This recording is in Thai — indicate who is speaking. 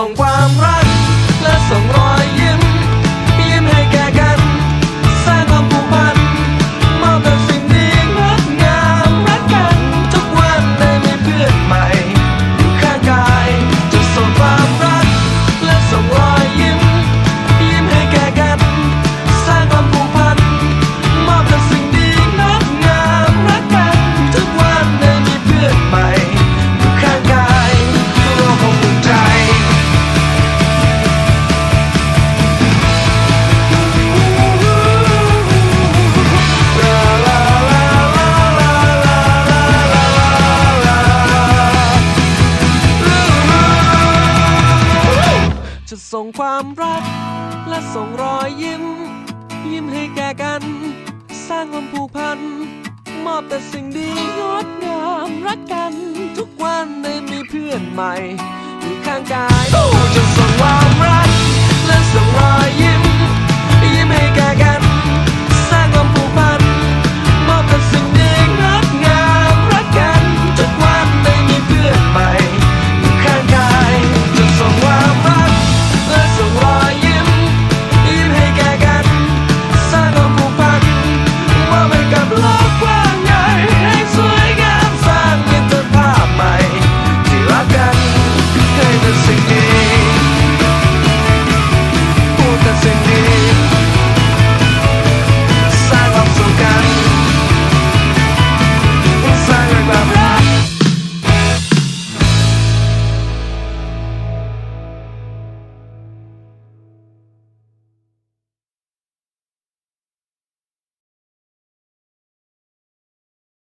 Speaker 1: song qua จะส่งความรัก และส่งรอยยิ้ม ยิ้มให้แก่กัน สร้างความผูกพัน มอบแต่สิ่งดีงดงามรักกัน ทุกวันได้มีเพื่อนใหม่อยู่ข้างกาย